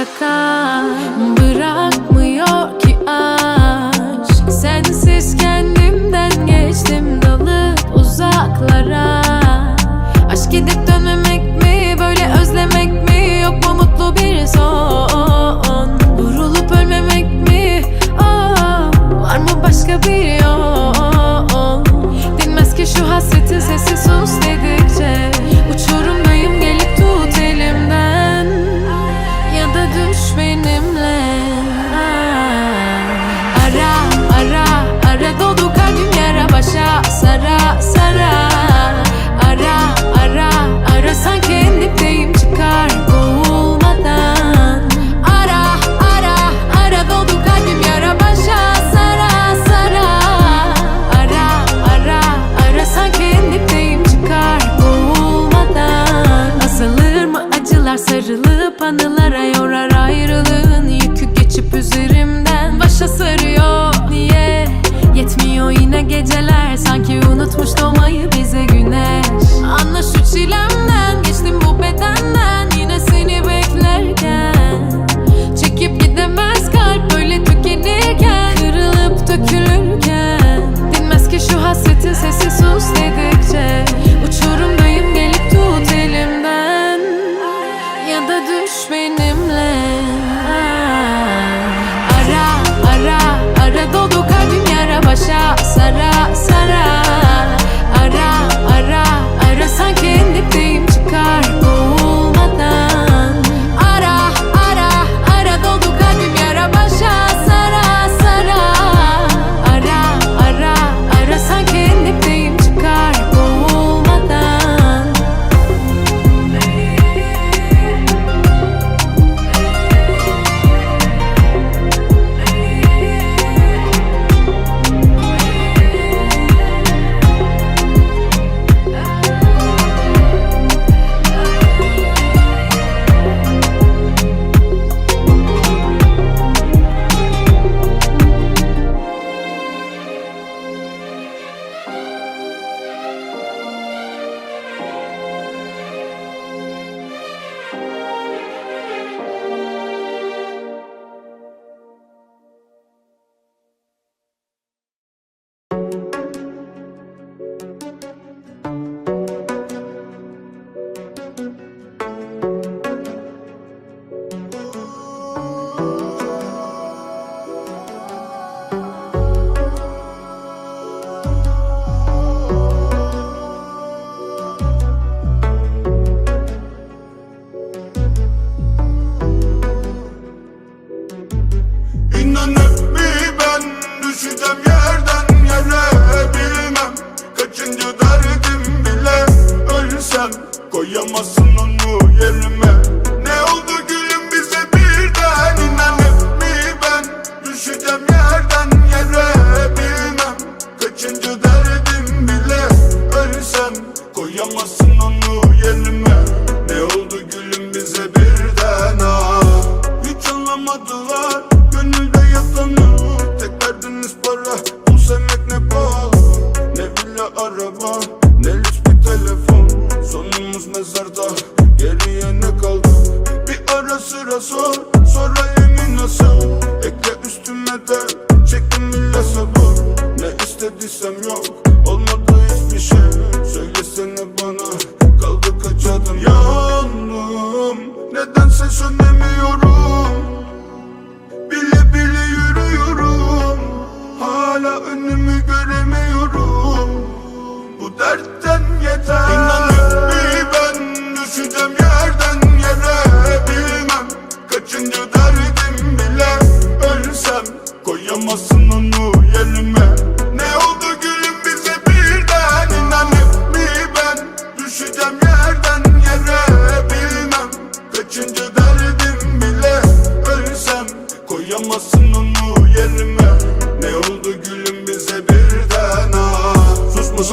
yakan Bırakmıyor ki aşk. Sensiz kendimden geçtim dalıp uzaklara.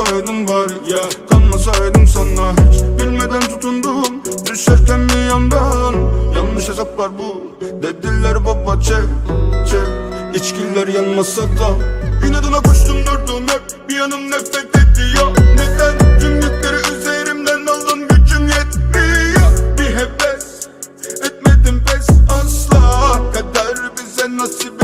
Kanmasaydın var ya Kanmasaydım sana. Hiç Bilmeden tutundum Düşerken mi yandan. Yanlış hesaplar bu Dediler baba çek çek. İçkiler yanmasa da. İnadına koştum durdum hep Bir yanım nefret ediyor. Neden tüm yükleri üzerimden aldın Gücüm yetmiyor. Bir heves Etmedim pes asla. Kader bize nasip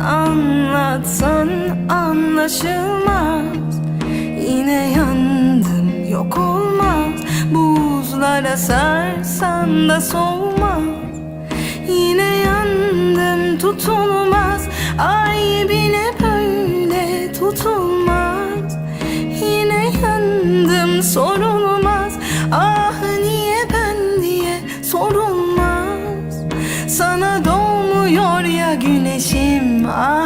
anlatsan anlaşılmaz. Yine yandım yok olmaz. Buzlara sarsan da soğumaz Yine yandım tutulmaz. Ay bile böyle tutulmaz. Yine yandım sorulmaz. Ah niye ben diye sorulmaz. Sana doğmuyor ya güneşi my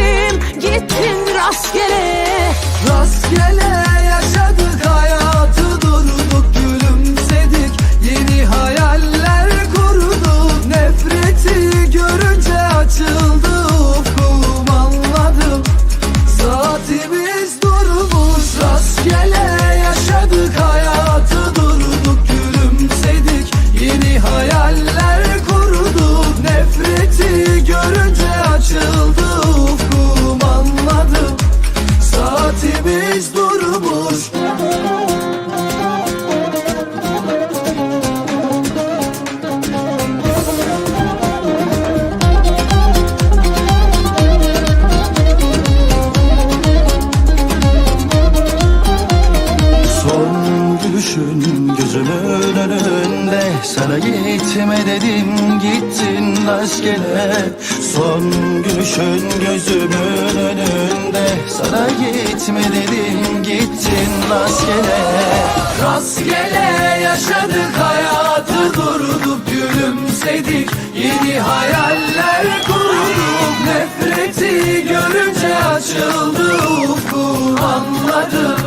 gitme dedim gittin rastgele Son gülüşün gözümün önünde. Sana gitme dedim gittin rastgele Rastgele yaşadık hayatı durduk gülümsedik. Yeni hayaller kurduk. Nefreti görünce açıldı ufkum anladım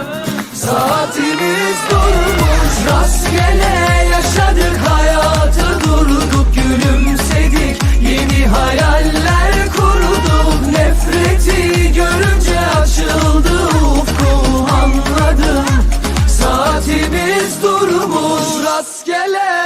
Saatimiz durmuş. Rastgele yaşadık hayatı durduk gülümsedik Yeni hayaller kurduk. Nefreti görünce açıldı ufkum anladım. Saatimiz durmuş rastgele